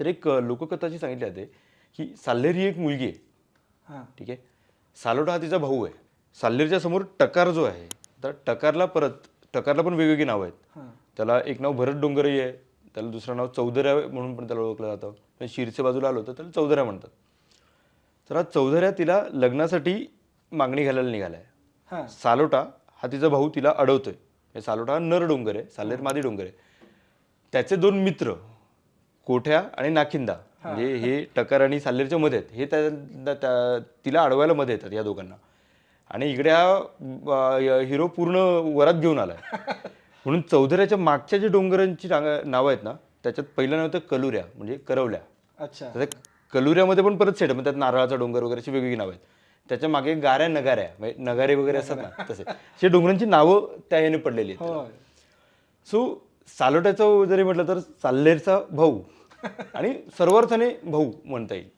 तर एक लोककथाची सांगितली जाते की साल्हेर ही एक मुलगी आहे. हां. ठीक आहे? सालोटा हा तिचा भाऊ आहे. साल्हेरच्या समोर टकार जो आहे तर टकारला परत टकारला पण वेगवेगळी नावं आहेत. हां. त्याला एक नाव भरत डोंगरही आहे त्याला दुसरं नाव चौधऱ्या म्हणून पण त्याला ओळखलं जातं. पण शिरसे बाजूला आलो तर त्याला चौधऱ्या म्हणतात. तर हा चौधऱ्या तिला लग्नासाठी मागणी घालायला निघालाय. हां. सालोटा हा तिचा भाऊ तिला अडवतोय. म्हणजे सालोटा हा नर डोंगर आहे साल्हेर मादी डोंगर आहे. त्याचे दोन मित्र कोठ्या आणि नाखिंदा म्हणजे हे टकर आणि साल्हेरच्या मध्ये आहेत. हे त्या- तिला अडवायला मध्ये येतात या दोघांना. आणि इकडे हा हिरो पूर्ण वरात घेऊन आलाय. म्हणून चौधऱ्याच्या मागच्या जे डोंगरांची नावं आहेत ना त्याच्यात पहिलं नाव होतं कलुऱ्या म्हणजे करवल्या. अच्छा. कलुऱ्यामध्ये पण परत सेट म्हणजे त्यात नारळाचा डोंगर वगैरे अशी वेगवेगळी नावं आहेत. त्याच्यामागे गाऱ्या नगाऱ्या म्हणजे नगारे वगैरे असतात ना तसे. अशी डोंगरांची नावं त्या ह्याने पडलेली आहेत. सो सालोट्याचं जरी म्हटलं तर साल्हेरचा भाऊ आणि सर्वार्थाने भाऊ म्हणता येईल.